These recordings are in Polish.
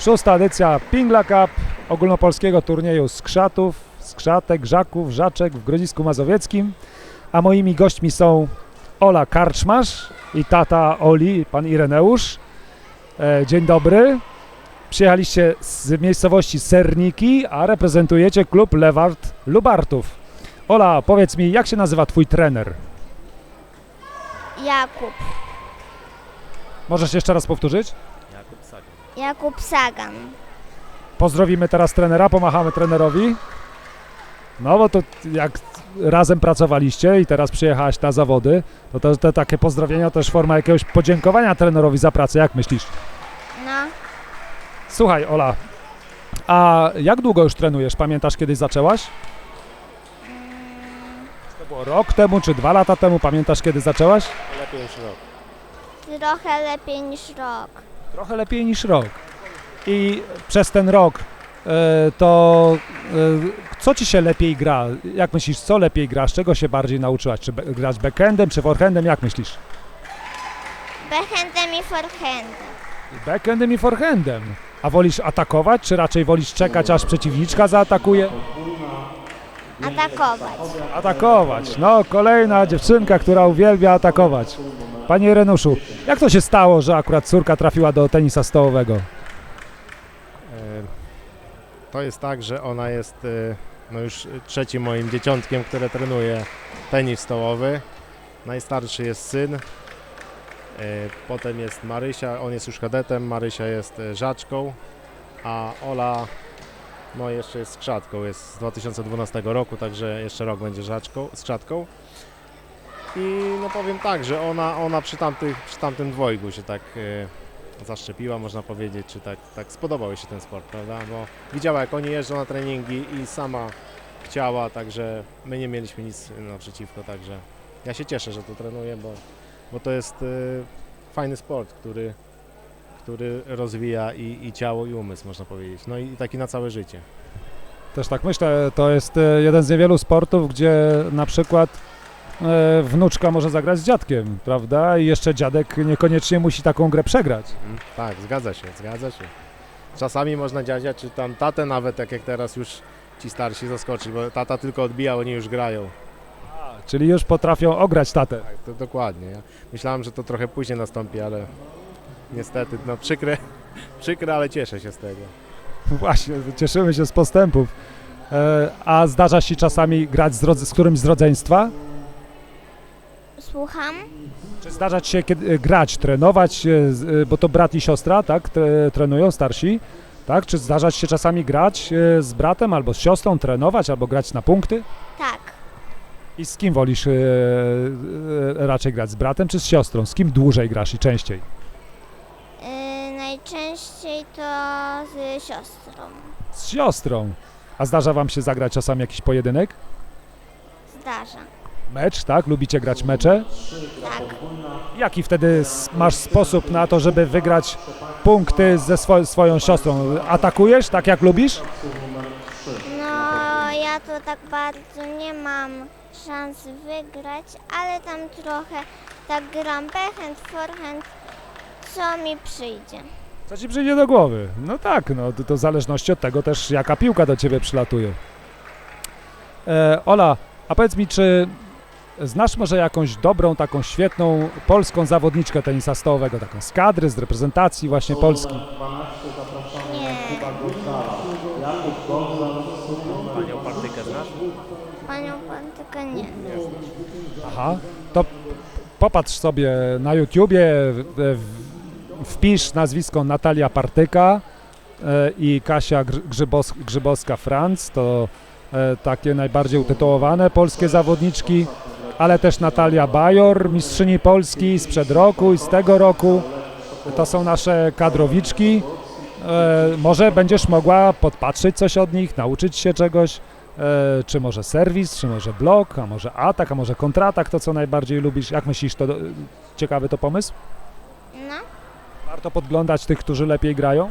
Szósta edycja Pingla Cup, ogólnopolskiego turnieju skrzatów, skrzatek, żaków, żaczek w Grodzisku Mazowieckim. A moimi gośćmi są Ola Karczmasz i tata Oli, pan Ireneusz. E, dzień dobry. Przyjechaliście z miejscowości Serniki, a reprezentujecie klub Lewart Lubartów. Ola, powiedz mi, jak się nazywa twój trener? Jakub. Możesz jeszcze raz powtórzyć? Jakub Sagan. Pozdrowimy teraz trenera, pomachamy trenerowi. No bo to jak razem pracowaliście i teraz przyjechałaś na zawody, to te, te takie pozdrowienia też forma jakiegoś podziękowania trenerowi za pracę, jak myślisz? No, Słuchaj Ola, a jak długo już trenujesz? Pamiętasz kiedyś zaczęłaś? To było rok temu czy dwa lata temu? Pamiętasz kiedy zaczęłaś? Lepiej niż rok. trochę lepiej niż rok. Trochę lepiej niż rok. I przez ten rok e, to e, co ci się lepiej gra? Jak myślisz, co lepiej grasz? Czego się bardziej nauczyłaś? Czy grać backendem, czy forehandem? Jak myślisz? Backhandem i forehandem. Backendem i forehandem. A wolisz atakować, czy raczej wolisz czekać, aż przeciwniczka zaatakuje? Atakować. Atakować. No, kolejna dziewczynka, która uwielbia atakować. Panie Renuszu, jak to się stało, że akurat córka trafiła do tenisa stołowego? E, To jest tak, że ona jest e, no już trzecim moim dzieciątkiem, które trenuje tenis stołowy. Najstarszy jest syn. E, Potem jest Marysia, on jest już kadetem, Marysia jest żaczką, a Ola no jeszcze jest skrzatką, jest z 2012 roku, także jeszcze rok będzie żaczką, skrzatką. I no powiem tak, że ona, ona przy, tamtych, przy tamtym dwojgu się tak e, zaszczepiła, można powiedzieć, czy tak, tak spodobał jej się ten sport, prawda? Bo widziała, jak oni jeżdżą na treningi i sama chciała, także my nie mieliśmy nic naprzeciwko, także ja się cieszę, że to trenuję, bo, bo to jest e, fajny sport, który, który rozwija i, i ciało, i umysł, można powiedzieć. No i taki na całe życie. Też tak myślę, to jest e, jeden z niewielu sportów, gdzie na przykład wnuczka może zagrać z dziadkiem, prawda? I jeszcze dziadek niekoniecznie musi taką grę przegrać. Mhm. Tak, zgadza się, zgadza się. Czasami można dziadzia, czy tam tatę nawet, tak jak teraz już ci starsi zaskoczyć, bo tata tylko odbija, oni już grają. Czyli już potrafią ograć tatę. Tak, to dokładnie. Ja myślałem, że to trochę później nastąpi, ale niestety, no przykre, przykre, ale cieszę się z tego. Właśnie, cieszymy się z postępów. E, a zdarza się czasami grać z, z którymś z rodzeństwa? Słucham? Czy zdarza ci się kiedy, e, grać, trenować, e, z- e, bo to brat i siostra, tak? Tre, trenują starsi, tak? Czy zdarza ci się czasami grać e, z bratem albo z siostrą, trenować albo grać na punkty? Tak. I z kim wolisz e, e, raczej grać? Z bratem czy z siostrą? Z kim dłużej grasz i częściej? Najczęściej to z siostrą. Z siostrą. A zdarza wam się zagrać czasami jakiś pojedynek? Zdarza. Mecz, tak? Lubicie grać mecze? Tak. Jaki wtedy masz sposób na to, żeby wygrać punkty ze swo- swoją siostrą? Atakujesz tak jak lubisz? No, ja to tak bardzo nie mam szans wygrać, ale tam trochę tak gram backhand, forehand, co mi przyjdzie. Co ci przyjdzie do głowy? No tak, no to, to w zależności od tego też jaka piłka do ciebie przylatuje. E, Ola, a powiedz mi, czy znasz może jakąś dobrą, taką świetną polską zawodniczkę tenisa stołowego, taką z kadry, z reprezentacji właśnie Polski? Nie, Panią Partykę znasz? panią Pantykę nie. Aha, to popatrz sobie na YouTubie, w, w, wpisz nazwisko Natalia Partyka e, i Kasia Grzy- Grzybos, Grzybowska-Franc, to e, takie najbardziej utytułowane polskie zawodniczki, ale też Natalia Bajor, mistrzyni Polski sprzed roku i z tego roku. To są nasze kadrowiczki. E, może będziesz mogła podpatrzeć coś od nich, nauczyć się czegoś. E, czy może serwis, czy może blok, a może atak, a może kontratak, to co najbardziej lubisz. Jak myślisz, to ciekawy to pomysł? No, Warto podglądać tych, którzy lepiej grają?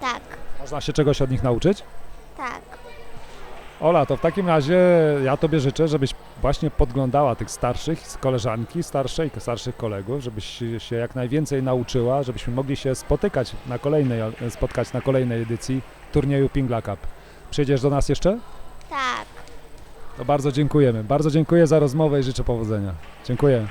tak, Można się czegoś od nich nauczyć? tak. Ola, to w takim razie ja Tobie życzę, żebyś właśnie podglądała tych starszych, koleżanki starszej, starszych kolegów, żebyś się jak najwięcej nauczyła, żebyśmy mogli się spotykać na kolejnej, spotkać na kolejnej edycji turnieju Pingla Cup. Przyjedziesz do nas jeszcze? Tak. To bardzo dziękujemy. Bardzo dziękuję za rozmowę i życzę powodzenia. Dziękuję.